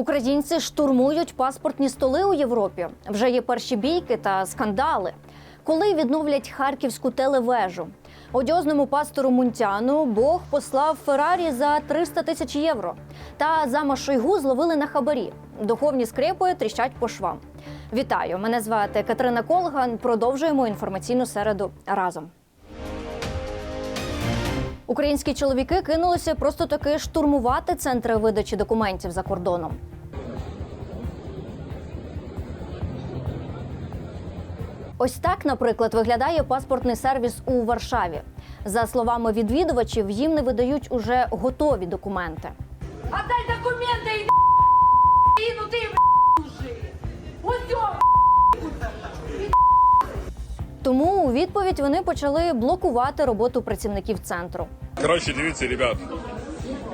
Українці штурмують паспортні столи у Європі. Вже є перші бійки та скандали. Коли відновлять харківську телевежу, одіозному пастору Мунтяну Бог послав Феррарі за 300 тисяч євро. Та зама Шойгу зловили на хабарі. Духовні скрипи тріщать по швам. Вітаю! Мене звати Катерина Колган. Продовжуємо інформаційну середу разом. Українські чоловіки кинулися просто таки штурмувати центри видачі документів за кордоном. Ось так, наприклад, виглядає паспортний сервіс у Варшаві. За словами відвідувачів, їм не видають уже готові документи. Отдай документы и ну ты уже. Вот всё, Тому у відповідь вони почали блокувати роботу працівників центру. Коротше, дивіться, ребят.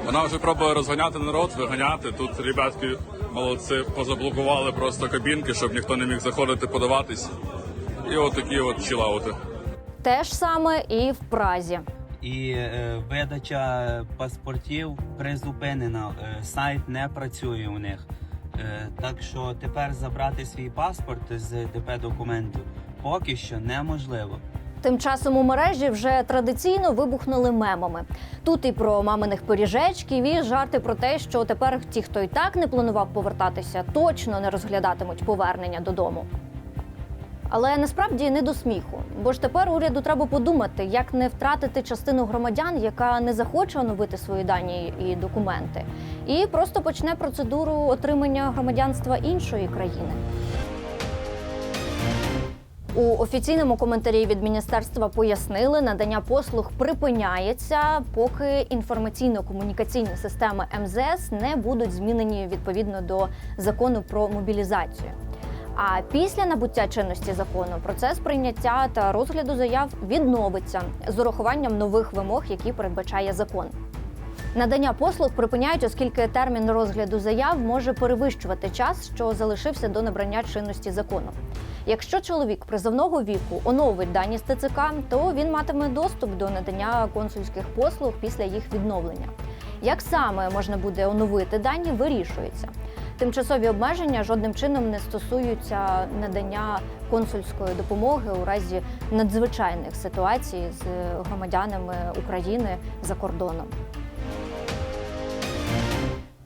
Вона вже пробує розганяти народ, виганяти. Тут ребятки молодці позаблокували просто кабінки, щоб ніхто не міг заходити, подаватись. І от такі от чилаути. Те ж саме і в Празі. і е, видача паспортів призупинена. Е, сайт не працює у них. Е, так що тепер забрати свій паспорт з ДП документів поки що неможливо. Тим часом у мережі вже традиційно вибухнули мемами. Тут і про маминих пиріжечків, і жарти про те, що тепер ті, хто і так не планував повертатися, точно не розглядатимуть повернення додому. Але насправді не до сміху, бо ж тепер уряду треба подумати, як не втратити частину громадян, яка не захоче оновити свої дані і документи, і просто почне процедуру отримання громадянства іншої країни. У офіційному коментарі від міністерства пояснили, надання послуг припиняється, поки інформаційно-комунікаційні системи МЗС не будуть змінені відповідно до закону про мобілізацію. А після набуття чинності закону процес прийняття та розгляду заяв відновиться з урахуванням нових вимог, які передбачає закон. Надання послуг припиняють, оскільки термін розгляду заяв може перевищувати час, що залишився до набрання чинності закону. Якщо чоловік призовного віку оновить дані з ТЦК, то він матиме доступ до надання консульських послуг після їх відновлення. Як саме можна буде оновити дані, вирішується. Тимчасові обмеження жодним чином не стосуються надання консульської допомоги у разі надзвичайних ситуацій з громадянами України за кордоном.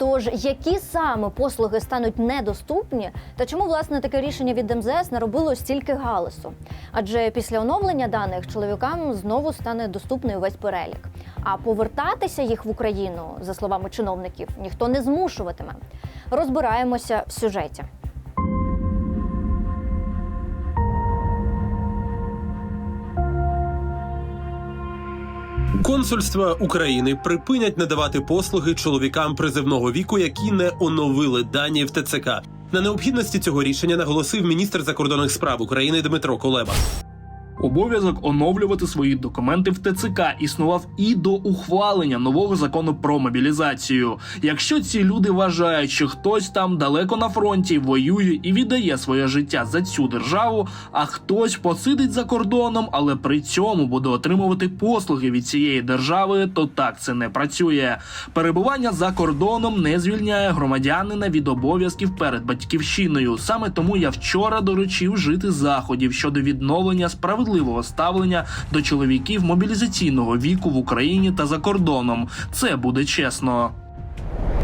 Тож, які саме послуги стануть недоступні, та чому власне таке рішення від МЗС наробило стільки галасу? Адже після оновлення даних чоловікам знову стане доступний увесь перелік. А повертатися їх в Україну, за словами чиновників, ніхто не змушуватиме. Розбираємося в сюжеті. Консульства України припинять надавати послуги чоловікам призивного віку, які не оновили дані в ТЦК. На необхідності цього рішення наголосив міністр закордонних справ України Дмитро Кулеба. Обов'язок оновлювати свої документи в ТЦК існував і до ухвалення нового закону про мобілізацію. Якщо ці люди вважають, що хтось там далеко на фронті воює і віддає своє життя за цю державу, а хтось посидить за кордоном, але при цьому буде отримувати послуги від цієї держави, то так це не працює. Перебування за кордоном не звільняє громадянина від обов'язків перед батьківщиною. Саме тому я вчора доручив жити заходів щодо відновлення справедливого ставлення до чоловіків мобілізаційного віку в Україні та за кордоном. Це буде чесно.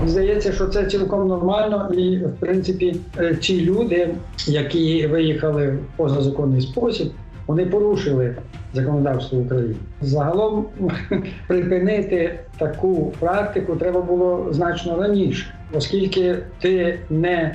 Здається, що це цілком нормально, і в принципі е, ті люди, які виїхали в позазаконний спосіб, вони порушили законодавство України. Загалом припинити таку практику треба було значно раніше, оскільки ти не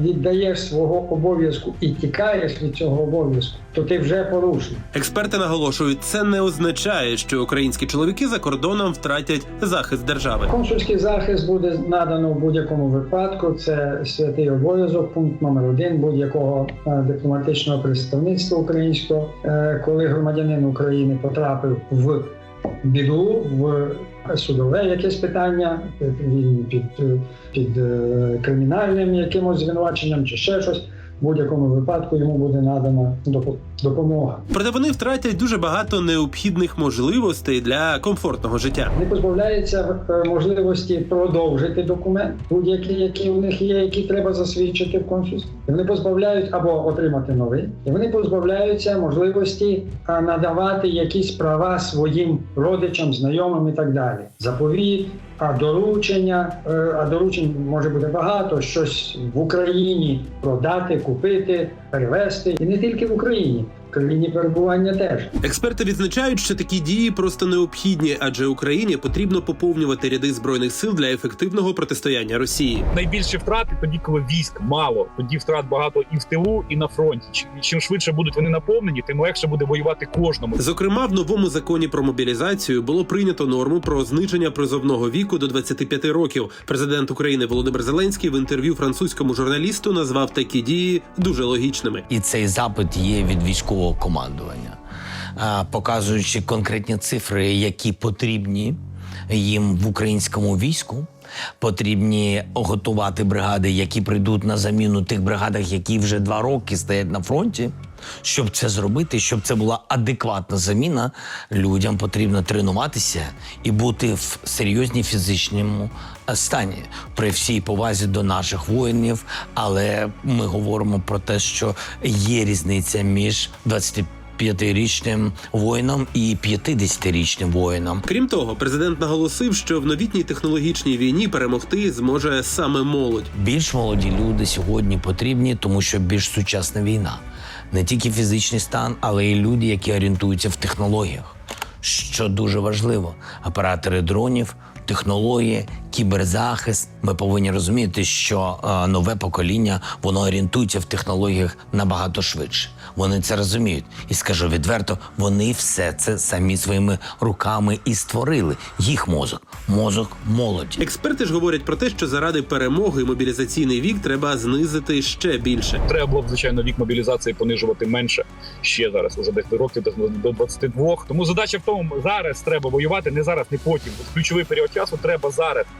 віддаєш свого обов'язку і тікаєш від цього обов'язку, то ти вже порушив. Експерти наголошують, це не означає, що українські чоловіки за кордоном втратять захист держави. Консульський захист буде надано в будь-якому випадку. Це святий обов'язок, пункт номер один будь-якого е, дипломатичного представництва українського, Е, коли громадянин України потрапив в біду, в судове якесь питання, він під, під е, кримінальним якимось звинуваченням чи ще щось. В будь-якому випадку йому буде надана допомога. Проте вони втратять дуже багато необхідних можливостей для комфортного життя. Вони позбавляються е, можливості продовжити документ, будь-які, які у них є, які треба засвідчити в конфіску. І Вони позбавляють або отримати новий, і вони позбавляються можливості надавати якісь права своїм родичам, знайомим і так далі. Заповіт, а доручення, е, а доручень може бути багато, щось в Україні продати, купити, перевезти, і не тільки в Україні, в країні перебування теж. Експерти відзначають, що такі дії просто необхідні, адже Україні потрібно поповнювати ряди збройних сил для ефективного протистояння Росії. найбільші втрати тоді, коли військ мало, тоді втрат багато і в тилу, і на фронті. Чим- Чим швидше будуть вони наповнені, тим легше буде воювати кожному. Зокрема, в новому законі про мобілізацію було прийнято норму про зниження призовного віку до 25 років. Президент України Володимир Зеленський в інтерв'ю французькому журналісту назвав такі дії дуже логічними. І цей запит є від військового командування, показуючи конкретні цифри, які потрібні їм в українському війську. Потрібні готувати бригади, які прийдуть на заміну тих бригадах, які вже два роки стоять на фронті. Щоб це зробити, щоб це була адекватна заміна, людям потрібно тренуватися і бути в серйозній фізичному е, стані при всій повазі до наших воїнів. Але ми говоримо про те, що є різниця між 25-річним воїном і 50-річним воїном. Крім того, президент наголосив, що в новітній технологічній війні перемогти зможе саме молодь. Більш молоді люди сьогодні потрібні, тому що більш сучасна війна. Не тільки фізичний стан, але й люди, які орієнтуються в технологіях. Що дуже важливо: оператори дронів, технології, кіберзахист. Ми повинні розуміти, що е, нове покоління воно орієнтується в технологіях набагато швидше. Вони це розуміють. І скажу відверто, вони все це самі своїми руками і створили. Їх мозок, мозок молоді. Експерти ж говорять про те, що заради перемоги мобілізаційний вік треба знизити ще більше. Треба було б звичайно вік мобілізації понижувати менше ще зараз, уже десь до років до- до 22. Тому задача в тому, зараз треба воювати, не зараз, не потім. От ключовий період часу треба зараз.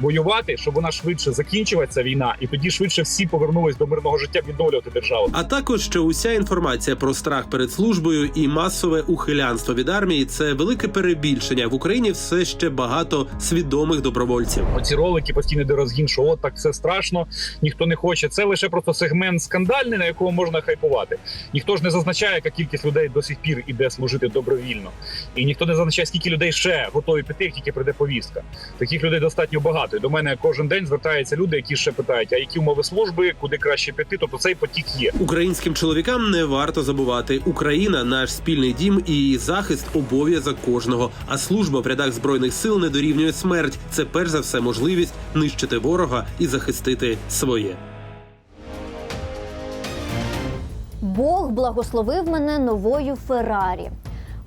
Воювати, щоб вона швидше закінчилася війна, і тоді швидше всі повернулись до мирного життя відновлювати державу. А також що уся інформація про страх перед службою і масове ухилянство від армії це велике перебільшення. В Україні все ще багато свідомих добровольців. Оці ролики постійно де розгін, що от так все страшно, ніхто не хоче. Це лише просто сегмент скандальний, на якого можна хайпувати. Ніхто ж не зазначає, яка кількість людей до сих пір іде служити добровільно, і ніхто не зазначає, скільки людей ще готові піти, як тільки прийде повістка. Таких людей достатньо багато. І до мене кожен день звертаються люди, які ще питають, а які умови служби, куди краще піти. Тобто цей потік є. Українським чоловікам не варто забувати. Україна наш спільний дім і захист обов'язок кожного. А служба в рядах збройних сил не дорівнює смерть. Це перш за все можливість нищити ворога і захистити своє. Бог благословив мене новою Феррарі.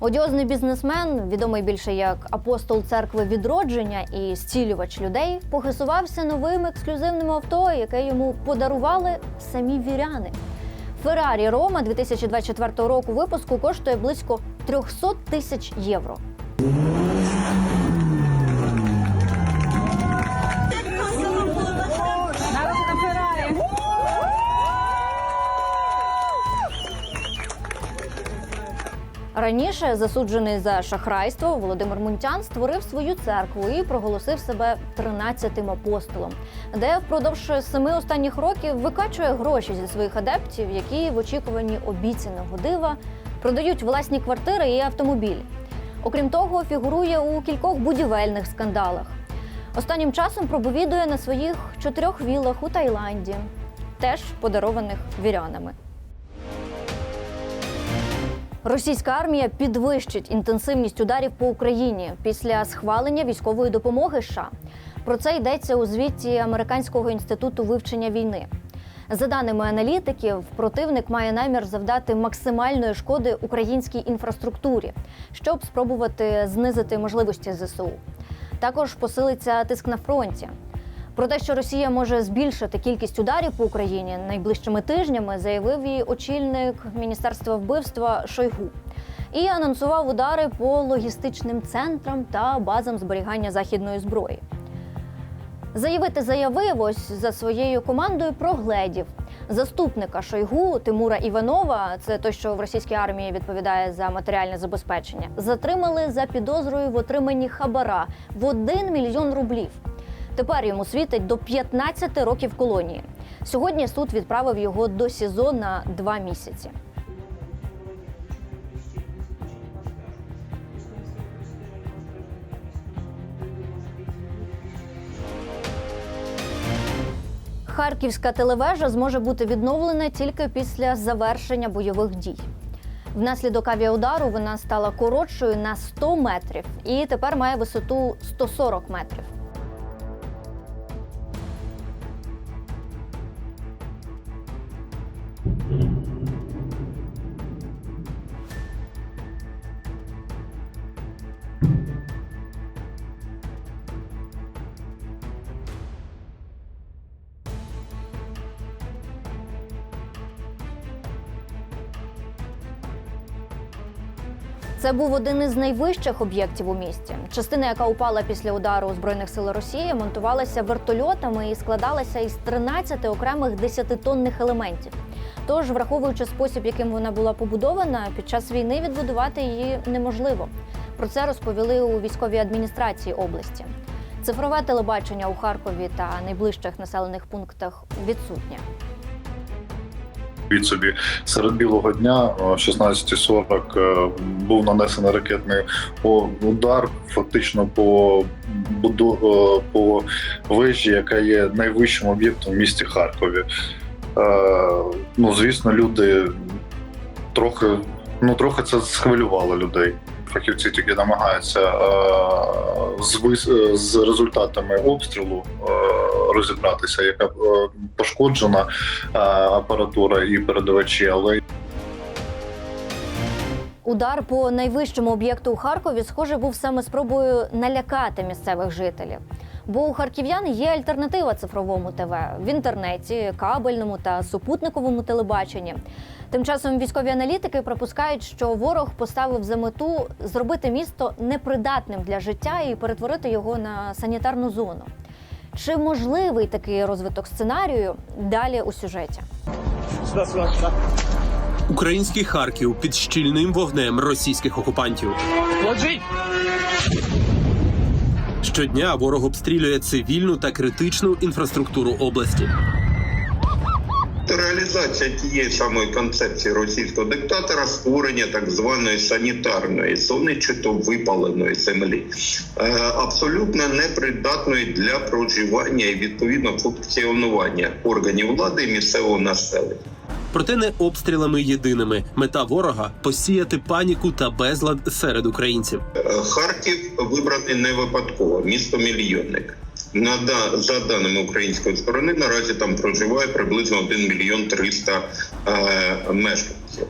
Одіозний бізнесмен, відомий більше як апостол церкви відродження і зцілювач людей, похисувався новим ексклюзивним авто, яке йому подарували самі віряни. Феррарі Рома 2024 року випуску коштує близько 300 тисяч євро. Раніше засуджений за шахрайство Володимир Мунтян створив свою церкву і проголосив себе тринадцятим апостолом, де впродовж семи останніх років викачує гроші зі своїх адептів, які в очікуванні обіцяного дива продають власні квартири і автомобілі. Окрім того, фігурує у кількох будівельних скандалах. Останнім часом проповідує на своїх чотирьох вілах у Таїланді, теж подарованих вірянами. Російська армія підвищить інтенсивність ударів по Україні після схвалення військової допомоги. США. про це йдеться у звіті Американського інституту вивчення війни. За даними аналітиків, противник має намір завдати максимальної шкоди українській інфраструктурі, щоб спробувати знизити можливості ЗСУ. Також посилиться тиск на фронті. Про те, що Росія може збільшити кількість ударів по Україні найближчими тижнями, заявив і очільник міністерства вбивства Шойгу. І анонсував удари по логістичним центрам та базам зберігання західної зброї. Заявити заявив ось за своєю командою прогледів. Заступника Шойгу Тимура Іванова, це той, що в російській армії відповідає за матеріальне забезпечення, затримали за підозрою в отриманні хабара в 1 мільйон рублів. Тепер йому світить до 15 років колонії. Сьогодні суд відправив його до СІЗО на два місяці. Харківська телевежа зможе бути відновлена тільки після завершення бойових дій. Внаслідок авіаудару вона стала коротшою на 100 метрів і тепер має висоту 140 метрів. Це був один із найвищих об'єктів у місті. Частина, яка упала після удару збройних сил Росії, монтувалася вертольотами і складалася із 13 окремих 10-тонних елементів. Тож, враховуючи спосіб, яким вона була побудована, під час війни відбудувати її неможливо. Про це розповіли у військовій адміністрації області. Цифрове телебачення у Харкові та найближчих населених пунктах відсутнє. Від собі серед білого дня о 16.40 е, був нанесений ракетний удар фактично по буду е, по вежі, яка є найвищим об'єктом в місті Харкові. Е, Ну звісно, люди трохи ну трохи це схвилювало людей. Фахівці тільки намагаються з, з результатами обстрілу розібратися, яка е, пошкоджена е, апаратура і передавачі, але Удар по найвищому об'єкту у Харкові, схоже, був саме спробою налякати місцевих жителів. Бо у харків'ян є альтернатива цифровому ТВ в інтернеті, кабельному та супутниковому телебаченні. Тим часом військові аналітики припускають, що ворог поставив за мету зробити місто непридатним для життя і перетворити його на санітарну зону. Чи можливий такий розвиток сценарію? Далі у сюжеті. Український Харків під щільним вогнем російських окупантів. Щодня ворог обстрілює цивільну та критичну інфраструктуру області. Реалізація тієї самої концепції російського диктатора створення так званої санітарної зони чи то випаленої землі, е, абсолютно непридатної для проживання і відповідно функціонування органів влади і місцевого населення. Проте не обстрілами єдиними. Мета ворога посіяти паніку та безлад серед українців. Е, Харків вибраний не випадково, місто мільйонник. На за даними української сторони, наразі там проживає приблизно 1 мільйон 300 е, мешканців.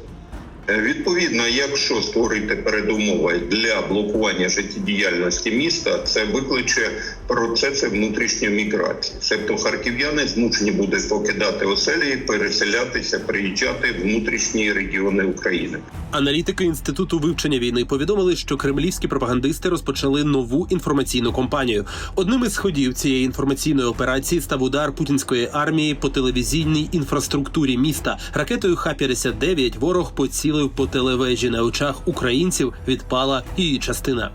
Е, Відповідно, якщо створити передумови для блокування життєдіяльності міста, це викличе процеси внутрішньої міграції. Тобто харків'яни змушені будуть покидати оселі, переселятися, приїжджати в внутрішні регіони України. Аналітики інституту вивчення війни повідомили, що кремлівські пропагандисти розпочали нову інформаційну кампанію. Одним із ходів цієї інформаційної операції став удар путінської армії по телевізійній інфраструктурі міста. Ракетою Х-59 ворог поцілив по телевежі. На очах українців відпала її частина.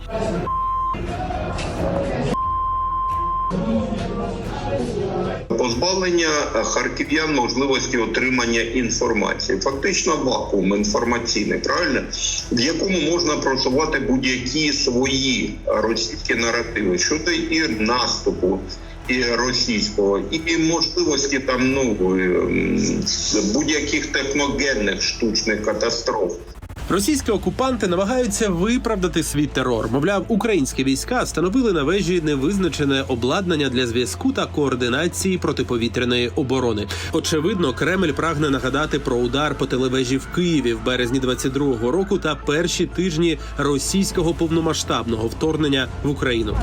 Позбавлення харків'ян можливості отримання інформації, фактично вакуум інформаційний, правильно в якому можна просувати будь-які свої російські наративи щодо і наступу. І російського, і можливості там ну ем, будь-яких техногенних штучних катастроф. Російські окупанти намагаються виправдати свій терор. Мовляв, українські війська встановили на вежі невизначене обладнання для зв'язку та координації протиповітряної оборони. Очевидно, Кремль прагне нагадати про удар по телевежі в Києві в березні 22-го року та перші тижні російського повномасштабного вторгнення в Україну.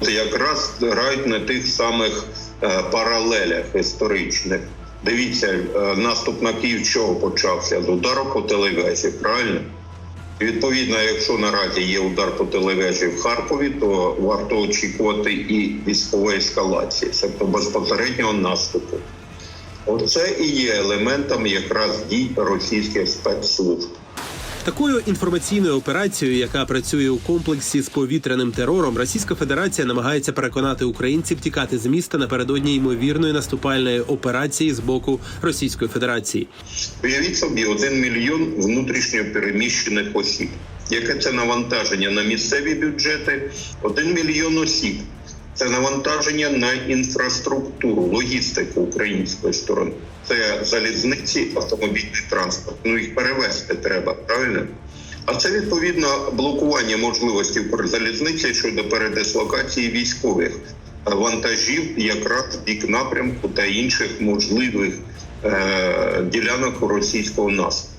Якраз грають на тих самих е, паралелях історичних. Дивіться, е, наступ на Київ чого почався? З удару по телевежі, правильно? Відповідно, якщо наразі є удар по телевежі в Харкові, то варто очікувати і військової ескалації, тобто безпосереднього наступу. Оце і є елементом якраз дій російських спецслужб. Такою інформаційною операцією, яка працює у комплексі з повітряним терором, Російська Федерація намагається переконати українців тікати з міста напередодні ймовірної наступальної операції з боку Російської Федерації. Уявіть собі, один мільйон внутрішньо переміщених осіб. Яке це навантаження на місцеві бюджети? Один мільйон осіб. Це навантаження на інфраструктуру, логістику української сторони. Це залізниці, автомобільний транспорт. Ну їх перевезти треба, правильно? А це відповідно блокування можливості залізниці щодо передислокації військових вантажів якраз бік напрямку та інших можливих е- ділянок російського наступу.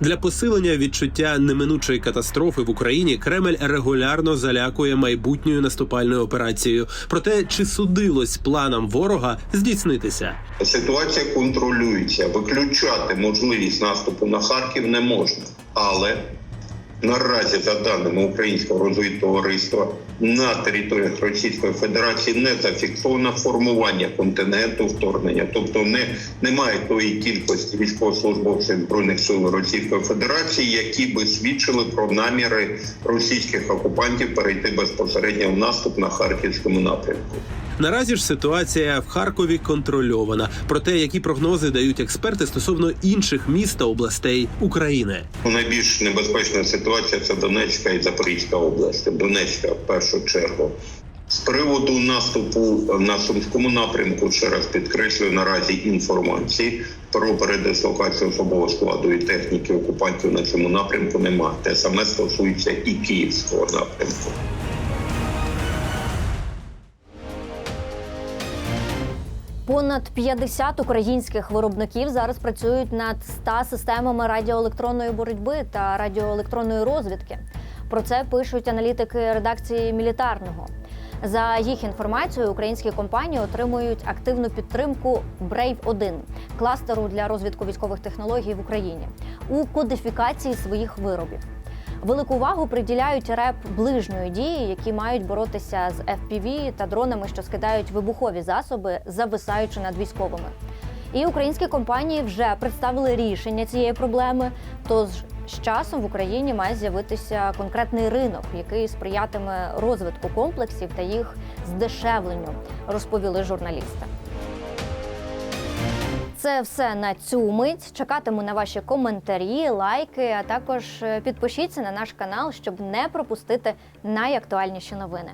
Для посилення відчуття неминучої катастрофи в Україні Кремль регулярно залякує майбутньою наступальною операцією. Проте чи судилось планам ворога здійснитися? Ситуація контролюється. Виключати можливість наступу на Харків не можна. Але наразі, за даними українського розвідтовариства, на територіях Російської Федерації не зафіксовано формування континенту вторгнення, тобто не немає тої кількості військовослужбовців збройних сил Російської Федерації, які би свідчили про наміри російських окупантів перейти безпосередньо в наступ на харківському напрямку. Наразі ж ситуація в Харкові контрольована. Проте, які прогнози дають експерти стосовно інших міст та областей України. Найбільш небезпечна ситуація це Донецька і Запорізька області. Донецька в першу чергу. З приводу наступу на сумському напрямку, ще раз підкреслюю, наразі інформації про передислокацію особового складу і техніки окупантів на цьому напрямку немає. Те саме стосується і київського напрямку. Понад 50 українських виробників зараз працюють над 100 системами радіоелектронної боротьби та радіоелектронної розвідки. Про це пишуть аналітики редакції мілітарного. За їх інформацією, українські компанії отримують активну підтримку Brave 1 кластеру для розвитку військових технологій в Україні у кодифікації своїх виробів. Велику увагу приділяють реп ближньої дії, які мають боротися з FPV та дронами, що скидають вибухові засоби, зависаючи над військовими. І українські компанії вже представили рішення цієї проблеми. Тож з часом в Україні має з'явитися конкретний ринок, який сприятиме розвитку комплексів та їх здешевленню, розповіли журналісти. Це все на цю мить. Чекатиму на ваші коментарі, лайки, а також е, підпишіться на наш канал, щоб не пропустити найактуальніші новини.